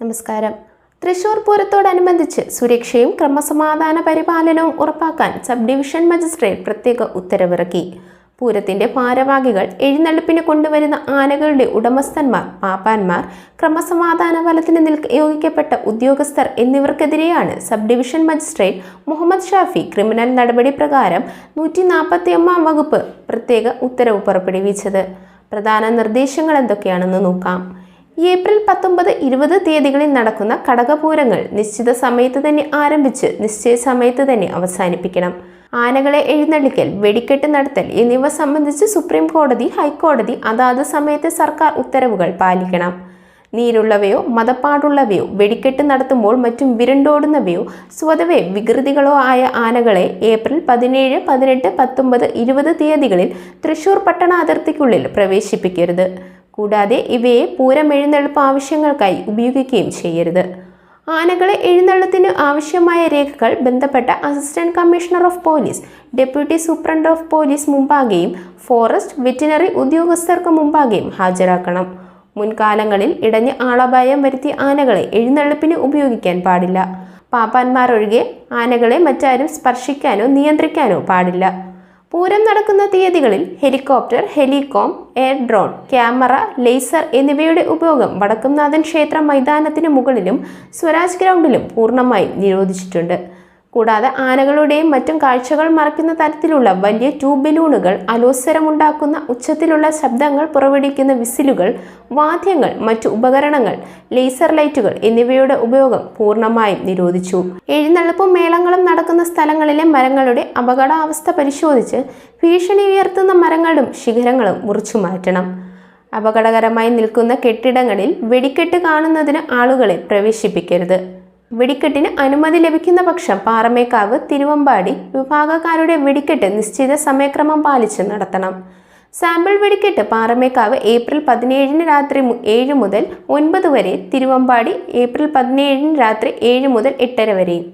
നമസ്കാരം. തൃശൂർ പൂരത്തോടനുബന്ധിച്ച് സുരക്ഷയും ക്രമസമാധാന പരിപാലനവും ഉറപ്പാക്കാൻ സബ് ഡിവിഷൻ മജിസ്ട്രേറ്റ് പ്രത്യേക ഉത്തരവിറക്കി. പൂരത്തിന്റെ ഭാരവാഹികൾ എഴുന്നള്ളിപ്പിന് കൊണ്ടുവരുന്ന ആനകളുടെ ഉടമസ്ഥന്മാർ പാപ്പാന്മാർ ക്രമസമാധാന ഫലത്തിന് നിയോഗിക്കപ്പെട്ട ഉദ്യോഗസ്ഥർ എന്നിവർക്കെതിരെയാണ് sub division magistrate Muhammad Shafi criminal നടപടി പ്രകാരം നൂറ്റി നാൽപ്പത്തി ഒന്നാം വകുപ്പ് പ്രത്യേക ഉത്തരവ് പുറപ്പെടുവിച്ചത്. പ്രധാന നിർദ്ദേശങ്ങൾ എന്തൊക്കെയാണെന്ന് നോക്കാം. ഏപ്രിൽ പത്തൊമ്പത് ഇരുപത് തീയതികളിൽ നടക്കുന്ന കടകപൂരങ്ങൾ നിശ്ചിത സമയത്ത് തന്നെ ആരംഭിച്ച് നിശ്ചയ സമയത്ത് തന്നെ അവസാനിപ്പിക്കണം. ആനകളെ എഴുന്നള്ളിക്കൽ വെടിക്കെട്ട് നടത്തൽ എന്നിവ സംബന്ധിച്ച് സുപ്രീം കോടതി ഹൈക്കോടതി അതാത് സമയത്തെ സർക്കാർ ഉത്തരവുകൾ പാലിക്കണം. നീരുള്ളവയോ മതപ്പാടുള്ളവയോ വെടിക്കെട്ട് നടത്തുമ്പോൾ മറ്റും വിരണ്ടോടുന്നവയോ സ്വതവേ വികൃതികളോ ആയ ആനകളെ ഏപ്രിൽ പതിനേഴ് പതിനെട്ട് പത്തൊമ്പത് ഇരുപത് തീയതികളിൽ തൃശൂർ പട്ടണ അതിർത്തിക്കുള്ളിൽ പ്രവേശിപ്പിക്കരുത്. കൂടാതെ ഇവയെ പൂരം എഴുന്നള്ളിപ്പ് ആവശ്യങ്ങൾക്കായി ഉപയോഗിക്കുകയും ചെയ്യരുത്. ആനകളെ എഴുന്നള്ളത്തിന് ആവശ്യമായ രേഖകൾ ബന്ധപ്പെട്ട assistant commissioner of police deputy superintendent of police മുമ്പാകെയും forest veterinary ഉദ്യോഗസ്ഥർക്ക് മുമ്പാകെയും ഹാജരാക്കണം. മുൻകാലങ്ങളിൽ ഇടഞ്ഞ് ആളപായം വരുത്തിയ ആനകളെ എഴുന്നള്ളിപ്പിന് ഉപയോഗിക്കാൻ പാടില്ല. പാപ്പാന്മാരൊഴികെ ആനകളെ മറ്റാരും സ്പർശിക്കാനോ നിയന്ത്രിക്കാനോ പാടില്ല. പൂരം നടക്കുന്ന തീയതികളിൽ helicopter helicam air drone camera laser എന്നിവയുടെ ഉപയോഗം വടക്കുംനാഥൻ ക്ഷേത്ര മൈതാനത്തിന് മുകളിലും സ്വരാജ് ഗ്രൗണ്ടിലും പൂർണമായും നിരോധിച്ചിട്ടുണ്ട്. കൂടാതെ ആനകളുടെയും മറ്റും കാഴ്ചകൾ മറയ്ക്കുന്ന തരത്തിലുള്ള വലിയ ട്യൂബ് ബലൂണുകൾ അലോസരമുണ്ടാക്കുന്ന ഉച്ചത്തിലുള്ള ശബ്ദങ്ങൾ പുറപ്പെടുവിക്കുന്ന വിസിലുകൾ വാദ്യങ്ങൾ മറ്റു ഉപകരണങ്ങൾ ലേസർ ലൈറ്റുകൾ എന്നിവയുടെ ഉപയോഗം പൂർണമായും നിരോധിച്ചു. എഴുന്നള്ളിപ്പും മേളങ്ങളും നടക്കുന്ന സ്ഥലങ്ങളിലെ മരങ്ങളുടെ അപകടാവസ്ഥ പരിശോധിച്ച് ഭീഷണി ഉയർത്തുന്ന മരങ്ങളും ശിഖരങ്ങളും മുറിച്ചു മാറ്റണം. അപകടകരമായി നിൽക്കുന്ന കെട്ടിടങ്ങളിൽ വെടിക്കെട്ട് കാണുന്നതിന് ആളുകളെ പ്രവേശിപ്പിക്കരുത്. വെടിക്കെട്ടിന് അനുമതി ലഭിക്കുന്ന പക്ഷം പാറമേക്കാവ് തിരുവമ്പാടി വിഭാഗക്കാരുടെ വെടിക്കെട്ട് നിശ്ചിത സമയക്രമം പാലിച്ച് നടത്തണം. സാമ്പിൾ വെടിക്കെട്ട് പാറമേക്കാവ് ഏപ്രിൽ പതിനേഴിന് രാത്രി ഏഴ് മുതൽ ഒൻപത് വരെ തിരുവമ്പാടി ഏപ്രിൽ പതിനേഴിന് രാത്രി ഏഴ് മുതൽ എട്ടര വരെയും